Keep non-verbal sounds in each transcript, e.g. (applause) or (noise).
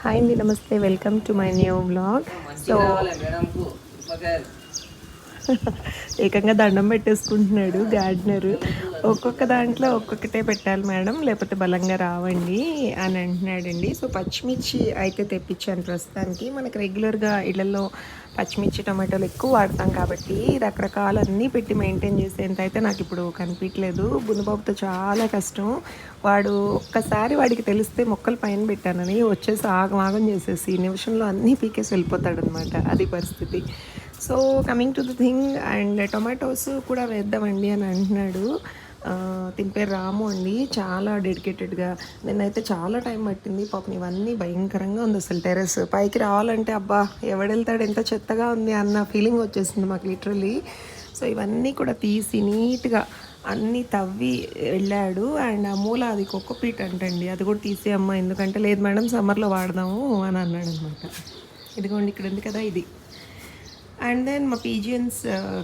Hi అండి నమస్తే welcome to my new blog so ఏకంగా దండం పెట్టేసుకుంటున్నాడు గార్డెనర్. ఒక్కొక్క దాంట్లో ఒక్కొక్కటే పెట్టాలి మేడం లేకపోతే బలంగా రావండి అని అంటున్నాడండి. సో పచ్చిమిర్చి అయితే తెప్పించాను ప్రస్తుతానికి. మనకి రెగ్యులర్గా ఇళ్ళలో పచ్చిమిర్చి టమాటోలు ఎక్కువ వాడతాం కాబట్టి రకరకాల అన్నీ పెట్టి మెయింటైన్ చేసేంత అయితే నాకు ఇప్పుడు కనిపించలేదు బునుబాబుతో చాలా కష్టం. వాడు ఒక్కసారి వాడికి తెలిస్తే మొక్కలు పైన పెట్టానని వచ్చేసి ఆగమాగం చేసేసి నిమిషంలో అన్నీ పీకేసి వెళ్ళిపోతాడనమాట అది పరిస్థితి. So coming to the thing and tomatoes కూడా వేద్దామండి అని అంటున్నాడు. ఆ, పేరు రాము అండి. చాలా డెడికేటెడ్గా నేనైతే చాలా టైం పట్టింది. పాపం ఇవన్నీ భయంకరంగా ఉంది అసలు టెరెస్ పైకి రావాలంటే అబ్బా ఎవడెళ్తాడు? ఎంత చెత్తగా ఉంది అన్న ఫీలింగ్ వచ్చేసింది మాకు లిటరలీ సో ఇవన్నీ కూడా తీసి నీట్గా అన్నీ తవ్వి వెళ్ళాడు. అండ్ ఆ మూల అది కుక్కపీట్ అంటండి. అది కూడా తీసే అమ్మ ఎందుకంటే లేదు మేడం సమ్మర్లో వాడదాము అని అన్నాడు అనమాట ఇదిగోండి ఇక్కడ ఉంది కదా ఇది. అండ్ దెన్ మా పీజియన్స్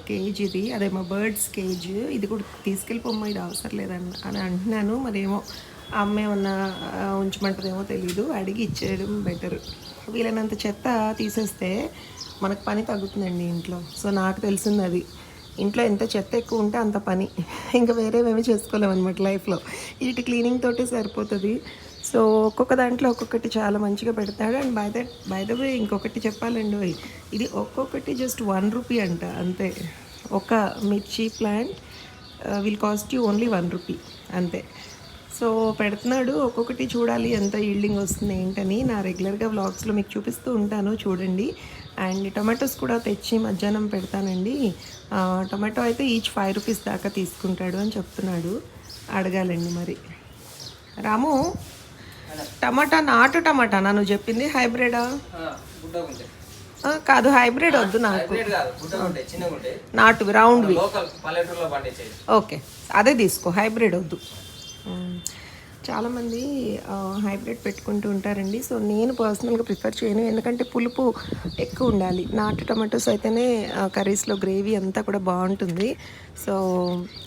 కేజ్ uh, ఇది. అదే మా బర్డ్స్ కేజ్ ఇది కూడా తీసుకెళ్ళిపోమ్మ ఇది అవసరం లేదని అని అంటున్నాను. మరేమో ఆ అమ్మ ఏమన్నా ఉంచమంటదేమో తెలీదు. అడిగి ఇచ్చేయడం బెటర్ వీలైనంత చెత్త తీసేస్తే మనకు పని తగ్గుతుందండి ఇంట్లో. సో నాకు తెలిసింది అది. ఇంట్లో ఎంత చెత్త ఎక్కువ ఉంటే అంత పని. (laughs) ఇంకా వేరేవేమీ చేసుకోలేము అనమాట లైఫ్లో. వీటి క్లీనింగ్ తోటే సరిపోతుంది. సో ఒక్కొక్క దాంట్లో ఒక్కొక్కటి చాలా మంచిగా పెడతాడు. And by that by the way ఇంకొకటి చెప్పాలండి ఓయ్, ఇది ఒక్కొక్కటి జస్ట్ వన్ రూపీ అంట అంతే. ఒక mirchi plant will cost you only one rupee అంతే. సో పెడుతున్నాడు ఒక్కొక్కటి చూడాలి ఎంత ఈల్డింగ్ వస్తుంది ఏంటని. నా రెగ్యులర్గా వ్లాగ్స్లో మీకు చూపిస్తూ ఉంటాను చూడండి. అండ్ టొమాటోస్ కూడా తెచ్చి మధ్యాహ్నం పెడతానండి. టొమాటో అయితే ఈచ్ ఫైవ్ రూపీస్ దాకా తీసుకుంటాడు అని చెప్తున్నాడు. అడగాలండి మరి. రాము టమాటా నాటు టమాటా నువ్వు చెప్పింది హైబ్రిడా? కాదు హైబ్రిడ్ వద్దు నాకు. నాటు రౌండ్వి. ఓకే అదే తీసుకో హైబ్రిడ్ వద్దు. చాలామంది హైబ్రిడ్ పెట్టుకుంటూ ఉంటారండి. సో నేను పర్సనల్గా ప్రిఫర్ చేయను. ఎందుకంటే పులుపు ఎక్కువ ఉండాలి. నాటు టమాటోస్ అయితేనే కర్రీస్లో గ్రేవీ అంతా కూడా బాగుంటుంది. So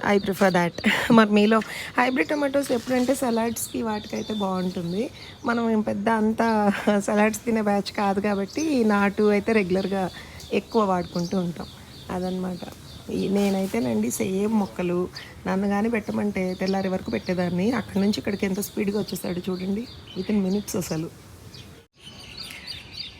I prefer that. (laughs) మరి మీలో హైబ్రిడ్ టమాటోస్ ఎప్పుడంటే సలాడ్స్కి వాటికైతే బాగుంటుంది. మనం పెద్ద అంతా (laughs) సలాడ్స్ తినే బ్యాచ్ కాదు కాబట్టి నాటు అయితే రెగ్యులర్గా ఎక్కువ వాడుకుంటూ ఉంటాం. అదనమాట నేనైతేనండి సేమ్ మొక్కలు నన్ను కానీ పెట్టమంటే తెల్లారి వరకు పెట్టేదాన్ని. అక్కడి నుంచి ఇక్కడికి ఎంత స్పీడ్గా వచ్చేసాడు చూడండి. విత్ ఇన్ మినిట్స్ అసలు.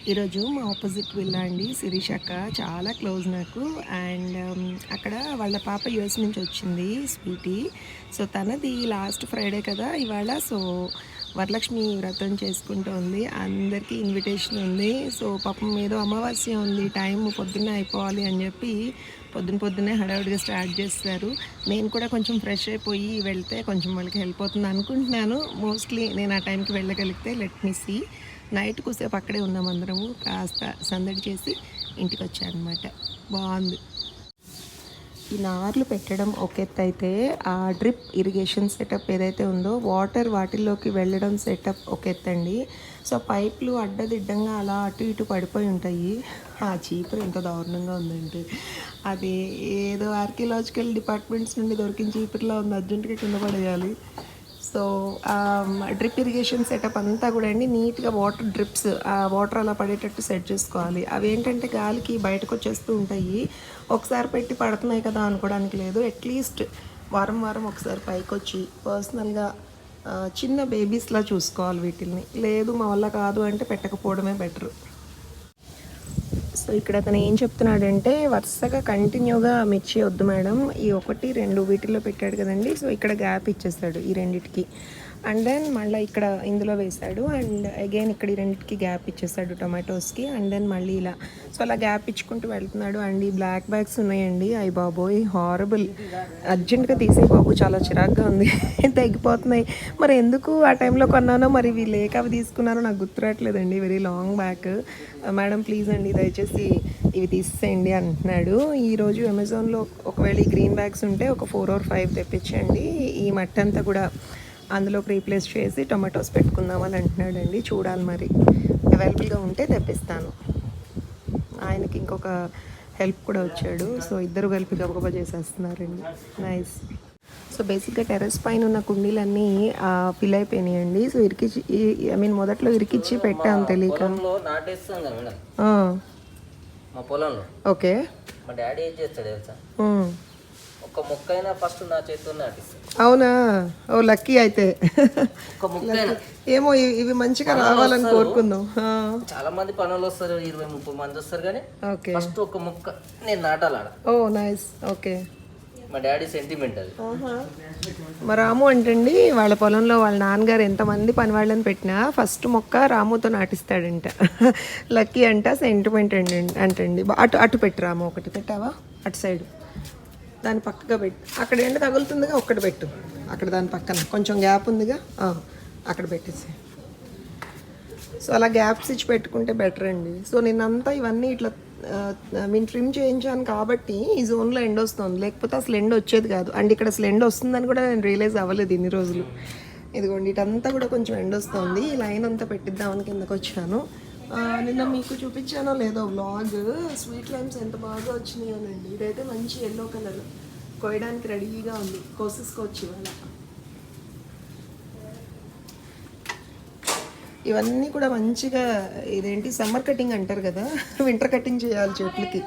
ఈరోజు మా ఆపోజిట్ విల్లా అండి శిరీష్ అక్క. చాలా క్లోజ్ నాకు. అండ్ అక్కడ వాళ్ళ పాప యుఎస్ నుంచి వచ్చింది స్వీటీ. సో తనది లాస్ట్ ఫ్రైడే కదా ఇవాళ. సో వరలక్ష్మి వ్రతం చేసుకుంటోంది అందరికీ ఇన్విటేషన్ ఉంది. సో పాపం ఏదో అమావాస్య ఉంది. టైం పొద్దున్నే అయిపోవాలి అని చెప్పి పొద్దున పొద్దున్నే హడావుడిగా స్టార్ట్ చేస్తారు. నేను కూడా కొంచెం ఫ్రెష్ అయిపోయి వెళ్తే కొంచెం వాళ్ళకి హెల్ప్ అవుతుంది అనుకుంటున్నాను. మోస్ట్లీ నేను ఆ టైంకి వెళ్ళగలిగితే లెట్ మీ సీ నైట్ కూసేపు అక్కడే ఉన్నాం అందరము. కాస్త సందడి చేసి ఇంటికి వచ్చానమాట బాగుంది. ఈ నార్లు పెట్టడం ఒక ఎత్తు అయితే ఆ డ్రిప్ ఇరిగేషన్ సెటప్ ఏదైతే ఉందో వాటర్ వాటిల్లోకి వెళ్ళడం సెటప్ ఒక ఎత్తు అండి సో పైపులు అడ్డదిడ్డంగా అలా అటు ఇటు పడిపోయి ఉంటాయి. ఆ చీపురు ఎంత దారుణంగా ఉందంటే. అది ఏదో ఆర్కియలాజికల్ డిపార్ట్మెంట్స్ నుండి దొరికిన చీపురులో ఉంది. అర్జెంటుగా కింద పడేయాలి. సో డ్రిప్ ఇరిగేషన్ సెటప్ అంతా కూడా అండి నీట్గా వాటర్ డ్రిప్స్ ఆ వాటర్ అలా పడేటట్టు సెట్ చేసుకోవాలి. అవి ఏంటంటే గాలికి బయటకు వచ్చేస్తూ ఉంటాయి. ఒకసారి పెట్టి పడుతున్నాయి కదా అనుకోవడానికి లేదు. అట్లీస్ట్ వారం వారం ఒకసారి పైకి వచ్చి పర్సనల్గా చిన్న బేబీస్లా చూసుకోవాలి వీటిల్ని. లేదు మా వల్ల కాదు అంటే పెట్టకపోవడమే బెటరు. సో ఇక్కడ అతను ఏం చెప్తున్నాడంటే వరుసగా కంటిన్యూగా మిర్చి వద్దు మేడం. ఈ ఒకటి రెండు వీటిల్లో పెట్టాడు కదండి. సో ఇక్కడ గ్యాప్ ఇచ్చేస్తాడు ఈ రెండిటికి. అండ్ దెన్ మళ్ళీ ఇక్కడ ఇందులో వేశాడు. అండ్ అగైన్ ఇక్కడ ఈ రెండింటికి గ్యాప్ ఇచ్చేసాడు టొమాటోస్కి అండ్ దెన్ మళ్ళీ ఇలా సో అలా గ్యాప్ ఇచ్చుకుంటూ వెళ్తున్నాడు. అండ్ ఈ బ్లాక్ బ్యాగ్స్ ఉన్నాయండి. అయ్యి బాబోయ్ హారబుల్ అర్జెంట్గా తీసే బాబు చాలా చిరాగ్గా ఉంది. (laughs) తగ్గిపోతున్నాయి మరి ఎందుకు ఆ టైంలో కొన్నానో మరి ఇవి లేక అవి తీసుకున్నానో నాకు గుర్తురావట్లేదండి very long back madam uh, please అండి దయచేసి ఇవి తీసేయండి అంటున్నాడు. ఈరోజు అమెజాన్లో ఒకవేళ ఈ గ్రీన్ బ్యాగ్స్ ఉంటే ఒక ఫోర్ ఆర్ ఫైవ్ తెప్పించండి. ఈ మట్టంతా కూడా అందులోకి రీప్లేస్ చేసి టొమాటోస్ పెట్టుకుందామని అంటున్నాడండి. చూడాలి మరి. అవైలబుల్గా ఉంటే తెప్పిస్తాను. ఆయనకి ఇంకొక హెల్ప్ కూడా వచ్చాడు. సో ఇద్దరు కలిపి గబగబా చేసేస్తున్నారండి. నైస్ సో బేసిక్గా టెర్రస్ పైన ఉన్న కుండీలన్నీ ఫిల్ అయిపోయినాయండి. సో ఇరికిచ్చి ఐ మీన్ మొదట్లో ఇరికిచ్చి పెట్టాను తెలియక. ఓకే మా డాడీ ఏం చేస్తాడు తెలుసా? ఒక మొక్క అయినా ఫస్ట్ నా చేతితో నాటిస్తాడు అవునా? ఓ లక్కీ అయితే. ఒక మొక్క అయినా ఏమో ఇవి- ఇవి మంచిగా రావాలని కోరుకుందాం. ఆ, చాలా మంది పనులు వస్తారు ఇరవై ముప్పై మంది వస్తారు కానీ ఓకే. ఫస్ట్ ఒక మొక్క నేను నాటాలి ఆడ ఓ నైస్. ఓకే. మా డాడీ సెంటిమెంట్ అది మా రాము అంటండి వాళ్ళ పొలంలో వాళ్ళ నాన్నగారు ఎంతమంది పని వాళ్ళని పెట్టినా ఫస్ట్ మొక్క రాముతో నాటిస్తాడంట. లక్కీ అంట సెంటిమెంట్ అండి అంటండి. బా- అటు అటు పెట్టు రాము ఒకటి పెట్టావా? అటు సైడ్. దాని పక్కగా పెట్టు. అక్కడ ఎండ తగులుతుందిగా ఒక్కటి పెట్టు. అక్కడ దాని పక్కన. కొంచెం గ్యాప్ ఉందిగా అక్కడ పెట్టేసి సో అలా గ్యాప్స్ ఇచ్చి పెట్టుకుంటే బెటర్ అండి. సో నిన్నంతా ఇవన్నీ ఇట్లా మేము ట్రిమ్ చేయించాను కాబట్టి ఈ జోన్లో ఎండ్ వస్తుంది. లేకపోతే అసలు ఎండ్ వచ్చేది కాదు. అండ్ ఇక్కడ అసలు ఎండ్ వస్తుందని కూడా నేను రియలైజ్ అవ్వలేదు ఇన్ని రోజులు. ఇదిగోండి ఇటంతా కూడా కొంచెం ఎండ్ వస్తుంది. ఈ లైన్ అంతా పెట్టిద్దామని కిందకు వచ్చాను. నిన్న మీకు చూపించానో లేదో వ్లాగ్ స్వీట్ లైమ్స్ ఎంత బాగా వచ్చినాయోనండి ఇదైతే మంచి ఎల్లో కలర్ కోయడానికి రెడీగా ఉంది. కోసేసుకోవచ్చు ఇవాళ. ఇవన్నీ కూడా మంచిగా ఇదేంటి? సమ్మర్ కటింగ్ అంటారు కదా? వింటర్ కటింగ్ చేయాలి చెట్లకి.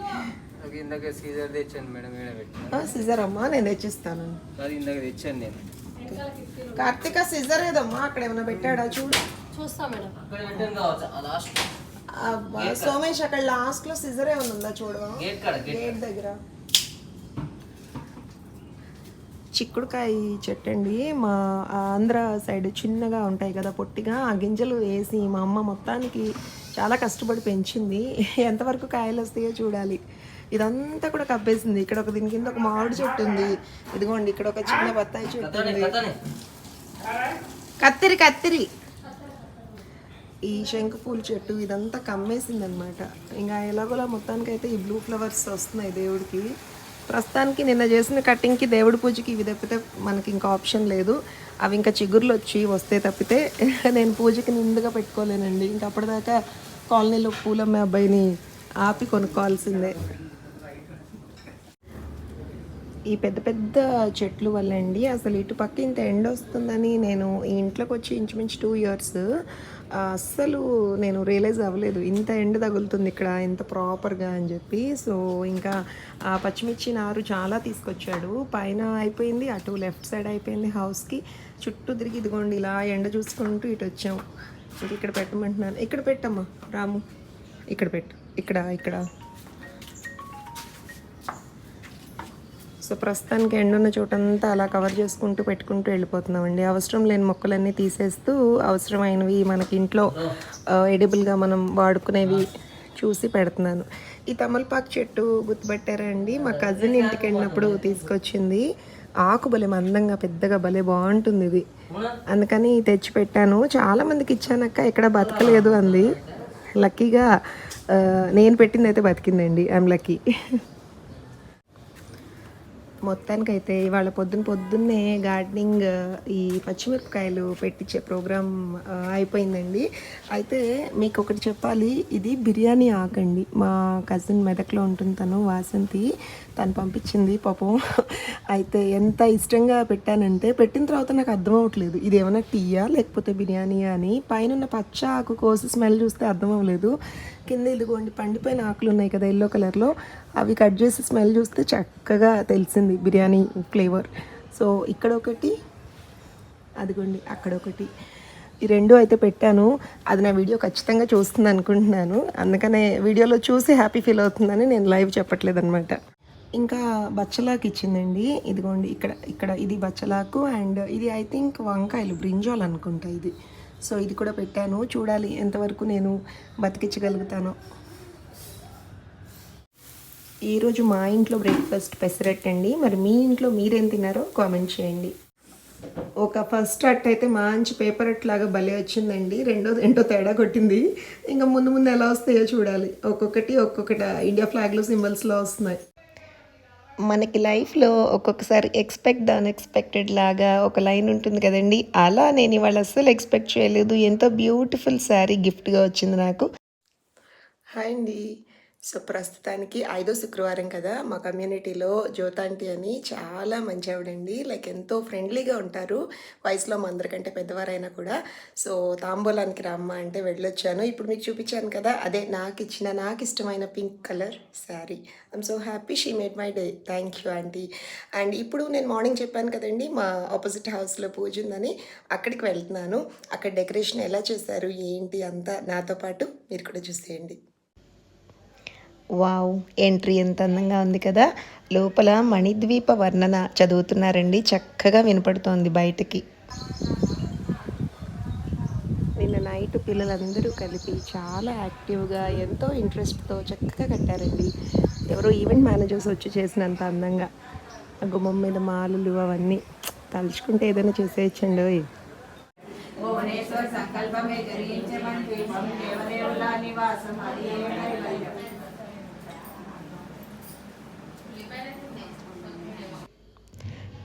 సీజర్ తెచ్చాను మేడం సిజర్ అమ్మా నేను తెచ్చిస్తాను. ఇందాక తెచ్చాను నేను. కార్తీక సిజర్ ఏదమ్మా? అక్కడ ఏమైనా పెట్టాడా? చూడు. అక్కడ పెట్టాను కావచ్చు. ఆ లాస్ట్ అబ్బా, సోమేష్ అక్కడ లాస్ట్లో సిజర్ ఏమైనా ఉందా చూడవా గేట్ కాడ గేట్ గేట్ దగ్గర. చిక్కుడుకాయ చెట్టు అండి మా ఆంధ్ర సైడ్ చిన్నగా ఉంటాయి కదా పొట్టిగా. ఆ గింజలు వేసి మా అమ్మ మొత్తానికి చాలా కష్టపడి పెంచింది. ఎంతవరకు కాయలు వస్తాయో చూడాలి. ఇదంతా కూడా కప్పేసింది. ఇక్కడ ఒక దీని కింద ఒక మామిడి చెట్టు ఉంది. ఇదిగోండి ఇక్కడ ఒక చిన్న బత్తాయి చెట్టు కథనే ఉంది. కథనే కత్తిరి కత్తిరి. ఈ శంకు పూల చెట్టు ఇదంతా కమ్మేసిందనమాట ఇంకా ఎలాగోలా మొత్తానికైతే ఈ బ్లూ ఫ్లవర్స్ వస్తున్నాయి దేవుడికి. ప్రస్తుతానికి నిన్న చేసిన కటింగ్కి దేవుడి పూజకి ఇవి తప్పితే మనకి ఇంకా ఆప్షన్ లేదు. అవి ఇంకా చిగుర్లు వచ్చి వస్తే తప్పితే (laughs) నేను పూజకి నిండుగా పెట్టుకోలేనండి. ఇంకా అప్పటిదాకా కాలనీలో పూలమ్మే అబ్బాయిని ఆపి కొనుక్కోవాల్సిందే. ఈ పెద్ద పెద్ద చెట్లు వల్ల అండి అసలు ఇటు పక్క ఇంత ఎండ వస్తుందని నేను ఈ ఇంట్లోకి వచ్చి ఇంచుమించు టూ ఇయర్స్ అస్సలు నేను రియలైజ్ అవ్వలేదు. ఇంత ఎండ తగులుతుంది ఇక్కడ ఇంత ప్రాపర్గా అని చెప్పి. సో ఇంకా ఆ పచ్చిమిర్చి నారు చాలా తీసుకొచ్చాడు. పైన అయిపోయింది అటు లెఫ్ట్ సైడ్ అయిపోయింది హౌస్కి చుట్టూ తిరిగి ఇదిగోండి ఇలా ఎండ చూసుకుంటూ ఇటు వచ్చాము ఇక్కడ పెట్టమంటున్నాను. ఇక్కడ పెట్టమ్మా రాము. ఇక్కడ పెట్టు. ఇక్కడ ఇక్కడ. సో ప్రస్తుతానికి ఎండున్న చోటంతా అలా కవర్ చేసుకుంటూ పెట్టుకుంటూ వెళ్ళిపోతున్నామండి. అవసరం లేని మొక్కలన్నీ తీసేస్తూ అవసరమైనవి మనకి ఇంట్లో ఎడిబుల్గా మనం వాడుకునేవి చూసి పెడుతున్నాను. ఈ తమలపాకు చెట్టు గుర్తుపెట్టారా అండి? మా కజిన్ ఇంటికి వెళ్ళినప్పుడు తీసుకొచ్చింది. ఆకు భలే మందంగా పెద్దగా భలే బాగుంటుంది ఇది. అందుకని తెచ్చి పెట్టాను. చాలా మందికి ఇచ్చానక్క ఎక్కడ బతకలేదు అంది. లక్కీగా నేను పెట్టింది అయితే బతికిందండి ఐఎమ్ లక్కీ. మొత్తానికైతే ఇవాళ పొద్దున్న పొద్దున్నే గార్డెనింగ్ ఈ పచ్చిమిరపకాయలు పెట్టించే ప్రోగ్రామ్ అయిపోయిందండి. అయితే మీకు ఒకటి చెప్పాలి ఇది బిర్యానీ ఆకండి. మా కజిన్ మెదక్లో ఉంటుంది తను వాసంతి. తను పంపించింది పాపం. అయితే ఎంత ఇష్టంగా పెట్టానంటే పెట్టిన తర్వాత నాకు అర్థం అవ్వట్లేదు ఇది ఏమైనా టీయా లేకపోతే బిర్యానీయా అని. పైన పచ్చ ఆకు కోసి స్మెల్ చూస్తే అర్థం అవ్వలేదు కింద ఇదిగోండి పండిపోయిన ఆకులు ఉన్నాయి కదా ఎల్లో కలర్లో అవి కట్ చేసి స్మెల్ చూస్తే చక్కగా తెలిసింది బిర్యానీ ఫ్లేవర్ సో ఇక్కడ ఒకటి అదిగోండి అక్కడ ఒకటి. ఈ రెండు అయితే పెట్టాను. అది నా వీడియో ఖచ్చితంగా చూస్తుంది అనుకుంటున్నాను. అందుకనే వీడియోలో చూసి హ్యాపీ ఫీల్ అవుతుందని నేను లైవ్ చెప్పట్లేదు అనమాట ఇంకా బచ్చలాకు ఇచ్చిందండి. ఇదిగోండి ఇక్కడ ఇక్కడ ఇది బచ్చలాకు అండ్ ఇది ఐ థింక్ వంకాయలు బ్రింజాల్ అనుకుంటా ఇది. సో ఇది కూడా పెట్టాను. చూడాలి ఎంతవరకు నేను బతికించగలుగుతానో. ఈరోజు మా ఇంట్లో బ్రేక్ఫాస్ట్ పెసరట్ అండి. మరి మీ ఇంట్లో మీరేం తిన్నారో కామెంట్ చేయండి. ఒక ఫస్ట్ అట్ అయితే మంచి పేపర్ అట్ లాగా భలే వచ్చిందండి. రెండో రెండో తేడా కొట్టింది. ఇంకా ముందు ముందు ఎలా వస్తాయో చూడాలి. ఒక్కొక్కటి ఒక్కొక్కటి. ఇండియా ఫ్లాగ్లో సింబల్స్లో వస్తున్నాయి. మనకి లైఫ్లో ఒక్కొక్కసారి ఎక్స్పెక్ట్ ద అన్ఎక్స్పెక్టెడ్ లాగా ఒక లైన్ ఉంటుంది కదండి. అలా నేను ఇవాళ అస్సలు ఎక్స్పెక్ట్ చేయలేదు. ఎంతో బ్యూటిఫుల్ శారీ గిఫ్ట్గా వచ్చింది నాకు. హాయ్ అండి. సో ప్రస్తుతానికి ఐదో శుక్రవారం కదా మా కమ్యూనిటీలో జ్యోతాంటి అని చాలా మంచి ఆవిడండి లైక్ ఎంతో ఫ్రెండ్లీగా ఉంటారు. వయసులో మా అందరికంటే పెద్దవారైనా కూడా. సో తాంబూలానికి రమ్మ అంటే వెళ్ళొచ్చాను. ఇప్పుడు మీకు చూపించాను కదా అదే నాకు ఇచ్చిన నాకు ఇష్టమైన pink colour sari. I'm so happy she made my day thank you aunty. And ఇప్పుడు నేను మార్నింగ్ చెప్పాను కదండి మా ఆపోజిట్ హౌస్లో పూజ ఉందని అక్కడికి వెళ్తున్నాను. అక్కడ డెకరేషన్ ఎలా చేశారు ఏంటి అంతా నాతో పాటు మీరు కూడా చూసేయండి. వావ్ ఎంట్రీ ఎంత అందంగా ఉంది కదా. లోపల మణిద్వీప వర్ణన చదువుతున్నారండి. చక్కగా వినపడుతోంది బయటికి. నిన్న నైట్ పిల్లలందరూ కలిపి చాలా యాక్టివ్గా ఎంతో ఇంట్రెస్ట్తో చక్కగా కట్టారండి. ఎవరో ఈవెంట్ మేనేజర్స్ వచ్చి చేసినంత అందంగా. ఆ గుమ్మం మీద మాలలు అవన్నీ. తలుచుకుంటే ఏదైనా చేసేయచ్చండి. భువనేశ్వర సంకల్పమే జరిగించమని నివాసం. అది ఏ కైవల్యం.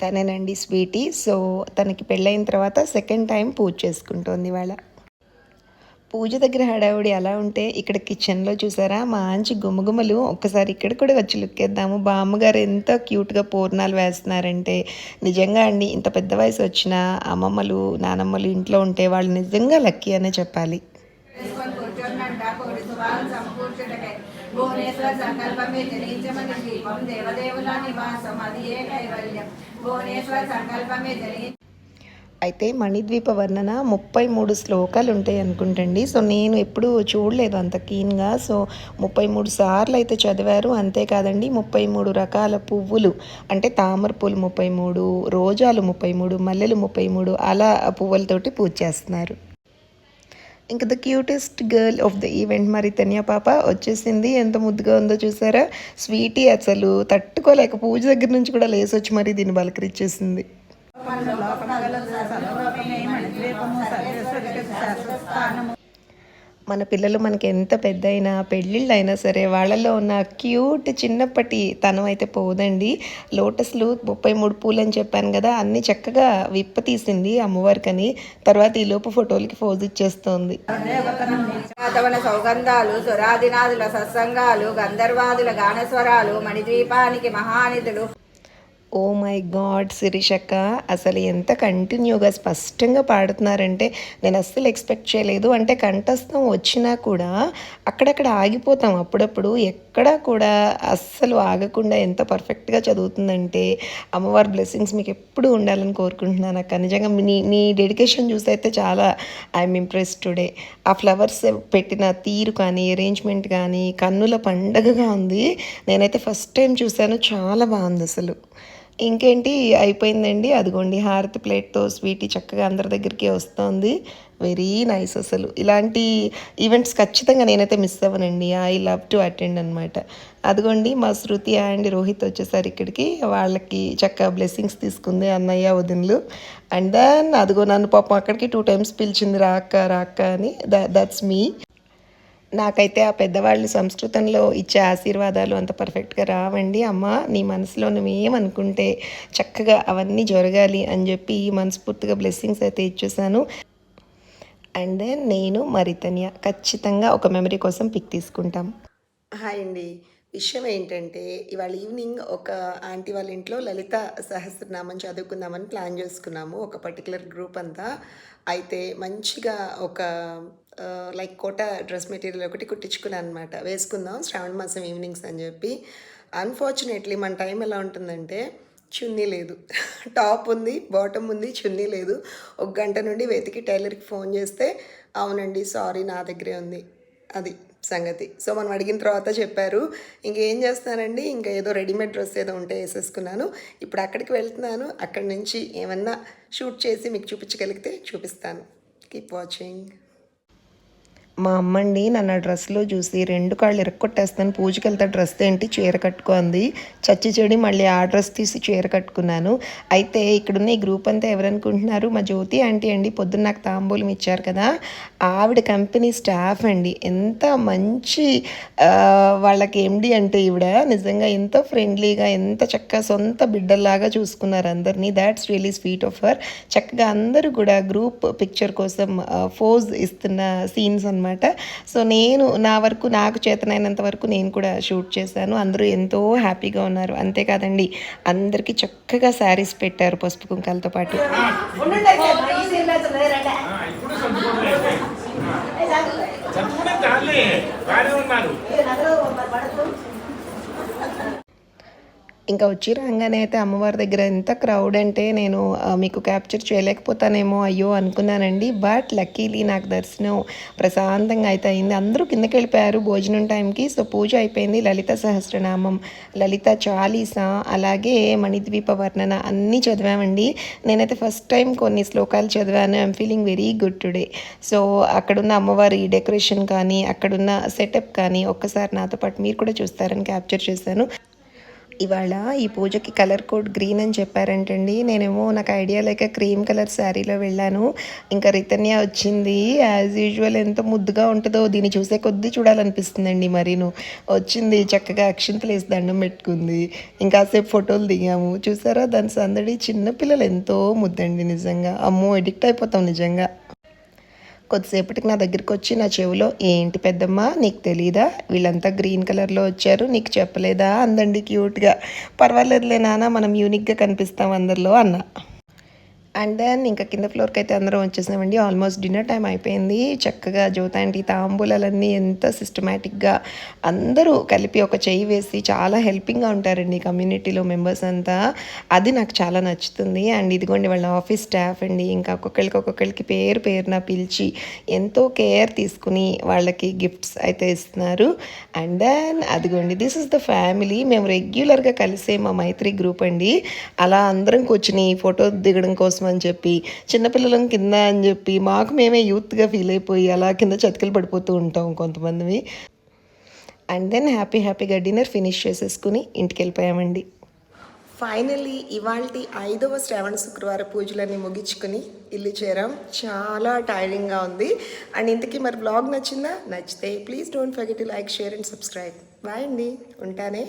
తనేనండి స్వీటీ. సో తనకి పెళ్ళైన తర్వాత సెకండ్ టైం పూజ చేసుకుంటోంది ఇవాళ. పూజ దగ్గర హడావుడి అలా ఉంటే ఇక్కడ కిచెన్లో చూసారా? మంచి గుమగుమలు. ఒక్కసారి ఇక్కడ కూడా వచ్చి లుక్కేద్దాము బామ్మగారు ఎంత క్యూట్గా పూర్ణాలు వేస్తున్నారంటే నిజంగా అండి ఇంత పెద్ద వయసు వచ్చిన అమ్మమ్మలు నానమ్మలు ఇంట్లో ఉంటే వాళ్ళు నిజంగా లక్కీ అనే చెప్పాలి. భువనేశ్వర సంకల్పమే జలించమని దీపం దేవదేవుల నివాసం. అది ఏ కైవల్యం భువనేశ్వర సంకల్పమే జరిగి అయితే మణిద్వీప వర్ణన ముప్పై మూడు శ్లోకాలు ఉంటాయి అనుకుంటండి. సో నేను ఎప్పుడు చూడలేదు అంత కీన్గా సో ముప్పై మూడు సార్లు అయితే చదివారు. అంతేకాదండి ముప్పై మూడు రకాల పువ్వులు. అంటే తామర పూలు ముప్పై మూడు రోజాలు ముప్పై మూడు మల్లెలు ముప్పై మూడు అలా పువ్వులతోటి పూజ చేస్తున్నారు. ఇంకా the cutest girl of the event మరి తన్యా పాప వచ్చేసింది. ఎంత ముద్దుగా ఉందో చూసారా? స్వీటీ అసలు తట్టుకోలేక పూజ దగ్గర నుంచి కూడా లేసొచ్చి మరి దీన్ని బలకరిచ్చేసింది మన పిల్లలు మనకి ఎంత పెద్ద అయినా పెళ్ళిళ్ళు అయినా సరే వాళ్ళలో ఉన్న క్యూట్ చిన్నప్పటి తనం అయితే పోదండి. లోటస్లు ముప్పై మూడు పూలు అని చెప్పాను కదా అన్ని చక్కగా విప్ప తీసింది అమ్మవారికని. తర్వాత ఈ లోపు ఫోటోలకి ఫోజ్ ఇచ్చేస్తోంది. వాతావరణ సౌగంధాలు సురాదినాదుల సత్సంగాలు గంధర్వాదుల గానస్వరాలు మణిద్వీపానికి మహానిధులు. Oh ఓ మై గాడ్ శిరీషక్క అసలు ఎంత కంటిన్యూగా స్పష్టంగా పాడుతున్నారంటే నేను అస్సలు ఎక్స్పెక్ట్ చేయలేదు. అంటే కంఠస్థం వచ్చినా కూడా అక్కడక్కడ ఆగిపోతాం. అప్పుడప్పుడు ఎక్కడా కూడా అస్సలు ఆగకుండా ఎంత పర్ఫెక్ట్గా చదువుతుందంటే అమ్మవారి బ్లెస్సింగ్స్ మీకు ఎప్పుడు ఉండాలని కోరుకుంటున్నాను అక్క. నిజంగా మీ మీ డెడికేషన్ చూసి అయితే చాలా ఐఎమ్ ఇంప్రెస్ టుడే ఆ ఫ్లవర్స్ పెట్టిన తీరు కానీ అరేంజ్మెంట్ కానీ కన్నుల పండగగా ఉంది. నేనైతే ఫస్ట్ టైం చూశాను. చాలా బాగుంది అసలు. ఇంకేంటి? అయిపోయిందండి. అదిగోండి హారతి ప్లేట్తో స్వీటీ చక్కగా అందరి దగ్గరికి వస్తుంది. వెరీ నైస్ అసలు. ఇలాంటి ఈవెంట్స్ ఖచ్చితంగా నేనైతే మిస్ అవ్వనండి. ఐ లవ్ టు అటెండ్ అనమాట అదిగోండి మా శృతి అండ్ రోహిత్ వచ్చేసరి ఇక్కడికి. వాళ్ళకి చక్కగా బ్లెస్సింగ్స్ తీసుకుంది అన్నయ్య వదినలు. అండ్ దెన్ అదిగో నన్ను పాపం అక్కడికి టూ టైమ్స్ పిలిచింది రాక్క రాక్క అని. That's me. నాకైతే ఆ పెద్దవాళ్ళు సంస్కృతంలో ఇచ్చే ఆశీర్వాదాలు అంత పర్ఫెక్ట్గా రావండి. అమ్మ నీ మనసులో నువ్వేమనుకుంటే చక్కగా అవన్నీ జరగాలి అని చెప్పి మనస్ఫూర్తిగా బ్లెస్సింగ్స్ అయితే ఇచ్చేసాను. అండ్ దెన్ నేను మరితన్య ఖచ్చితంగా ఒక మెమరీ కోసం పిక్ తీసుకుంటాం. హాయ్ అండి. విషయం ఏంటంటే ఇవాళ ఈవినింగ్ ఒక ఆంటీ వాళ్ళ ఇంట్లో లలిత సహస్రనామం చదువుకుందామని ప్లాన్ చేసుకున్నాము. ఒక పర్టికులర్ గ్రూప్ అంతా. అయితే మంచిగా ఒక లైక్ కోట డ్రెస్ మెటీరియల్ ఒకటి కుట్టించుకున్నాను అనమాట వేసుకుందాం శ్రావణ మాసం ఈవినింగ్స్ అని చెప్పి. అన్ఫార్చునేట్లీ మన టైం ఎలా ఉంటుందంటే చున్నీ లేదు. (laughs) టాప్ ఉంది బాటమ్ ఉంది చున్నీ లేదు. ఒక గంట నుండి వెతికి టైలర్కి ఫోన్ చేస్తే అవునండి సారీ నా దగ్గరే ఉంది. అది. సంగతి. సో మనం అడిగిన తర్వాత చెప్పారు. ఇంకేం చేస్తానండి? ఇంకా ఏదో రెడీమేడ్ డ్రెస్ ఏదో ఉంటే వేసేసుకున్నాను. ఇప్పుడు అక్కడికి వెళ్తున్నాను. అక్కడి నుంచి ఏమన్నా షూట్ చేసి మీకు చూపించగలిగితే చూపిస్తాను. Keep watching. మా అమ్మండి నన్ను ఆ డ్రెస్లో చూసి రెండు కాళ్ళు ఇరక్కొట్టేస్తాను పూజకి వెళ్తా డ్రెస్ ఏంటి? చీర కట్టుకుంది చచ్చి చెడి మళ్ళీ ఆ డ్రెస్ తీసి చీర కట్టుకున్నాను. అయితే ఇక్కడున్న ఈ గ్రూప్ అంతా ఎవరనుకుంటున్నారు? మా జ్యోతి ఆంటీ అండి పొద్దున్న నాకు తాంబూలం ఇచ్చారు కదా. ఆవిడ కంపెనీ స్టాఫ్ అండి. ఎంత మంచి వాళ్ళకి ఎండి అంటే ఈవిడ నిజంగా ఎంత ఫ్రెండ్లీగా ఎంత చక్కగా సొంత బిడ్డల్లాగా చూసుకున్నారు అందరినీ. దాట్స్ రియలీ స్వీట్ ఆఫ్ చక్కగా అందరూ కూడా గ్రూప్ పిక్చర్ కోసం ఫోజ్ ఇస్తున్న సీన్స్ అనమాట అనమాట సో నేను నా వరకు నాకు చేతనైనంత వరకు నేను కూడా షూట్ చేశాను. అందరూ ఎంతో హ్యాపీగా ఉన్నారు. అంతేకాదండి అందరికీ చక్కగా శారీస్ పెట్టారు పసుపు కుంకాలతో పాటు చదువుకునే చాలే బాగానే ఉన్నారు ఇంకా వచ్చి రాగానే అయితే అమ్మవారి దగ్గర ఎంత క్రౌడ్ అంటే నేను మీకు క్యాప్చర్ చేయలేకపోతానేమో అయ్యో అనుకున్నానండి. బట్ లక్కీలీ నాకు దర్శనం ప్రశాంతంగా అయితే అయింది. అందరూ కిందకి వెళ్ళిపోయారు భోజనం టైంకి సో పూజ అయిపోయింది. లలిత సహస్రనామం లలిత చాలీస అలాగే మణిద్వీప వర్ణన అన్నీ చదివామండి. నేనైతే ఫస్ట్ టైం కొన్ని శ్లోకాలు చదివాను. I'm feeling very good today so అక్కడున్న అమ్మవారి డెకరేషన్ కానీ అక్కడున్న సెటప్ కానీ ఒక్కసారి నాతో పాటు మీరు కూడా చూస్తారని క్యాప్చర్ చేశాను. ఇవాళ ఈ పూజకి కలర్ కోడ్ గ్రీన్ అని చెప్పారంటండి. నేనేమో నాకు ఐడియా లేక క్రీమ్ కలర్ శారీలో వెళ్ళాను. ఇంకా రితన్య వచ్చింది. యాజ్ యూజువల్ ఎంత ముద్దుగా ఉంటుందో దీన్ని చూసే కొద్దీ చూడాలనిపిస్తుందండి మరీను. వచ్చింది చక్కగా అక్షింతలు వేసి దండం పెట్టుకుంది. ఇంకాసేపు ఫోటోలు దిగాము. చూసారా? దాని సందడి చిన్నపిల్లలు ఎంతో ముద్దండి నిజంగా. అమ్మో ఎడిక్ట్ అయిపోతాం నిజంగా. కొద్దిసేపటికి నా దగ్గరికి వచ్చి నా చెవిలో ఏంటి పెద్దమ్మ నీకు తెలీదా? వీళ్ళంతా గ్రీన్ కలర్లో వచ్చారు నీకు చెప్పలేదా? అందండి క్యూట్గా. పర్వాలేదులే నాన్న మనం యూనిక్గా కనిపిస్తాం అందరిలో అన్న. అండ్ దెన్ ఇంకా కింద ఫ్లోర్కి అయితే అందరం వచ్చేసామండి ఆల్మోస్ట్ డిన్నర్ టైం అయిపోయింది. చక్కగా జ్యోతాంటి తాంబూలాలన్నీ ఎంత సిస్టమేటిక్గా అందరూ కలిపి ఒక చెయ్యి వేసి చాలా హెల్పింగ్గా ఉంటారండి కమ్యూనిటీలో మెంబర్స్ అంతా. అది నాకు చాలా నచ్చుతుంది. అండ్ ఇదిగోండి వాళ్ళ ఆఫీస్ స్టాఫ్ అండి. ఇంకా ఒక్కొక్కరికి ఒక్కొక్కరికి పేరు పేరున పిలిచి ఎంతో కేర్ తీసుకుని వాళ్ళకి గిఫ్ట్స్ అయితే ఇస్తున్నారు. అండ్ దెన్ అదిగోండి దిస్ ఇస్ ద ఫ్యామిలీ. మేము రెగ్యులర్గా కలిసే మా మైత్రి గ్రూప్ అండి. అలా అందరం కూర్చుని ఫోటో దిగడం కోసం అని చెప్పి చిన్నపిల్లలం కింద అని చెప్పి మాకు మేమే యూత్గా ఫీల్ అయిపోయి అలా కింద చతికిలు పడిపోతూ ఉంటాం కొంతమంది అండ్ దెన్ హ్యాపీ హ్యాపీగా డిన్నర్ ఫినిష్ చేసేసుకుని ఇంటికి వెళ్ళిపోయామండి ఫైనల్లీ ఇవాళ ఐదవ శ్రావణ శుక్రవారం పూజలన్నీ ముగించుకుని ఇల్లు చేరాం. చాలా టైరింగ్గా ఉంది. అండ్ ఇంతకీ మరి బ్లాగ్ నచ్చిందా? నచ్చితే please don't forget like share and subscribe bye అండి. ఉంటానే.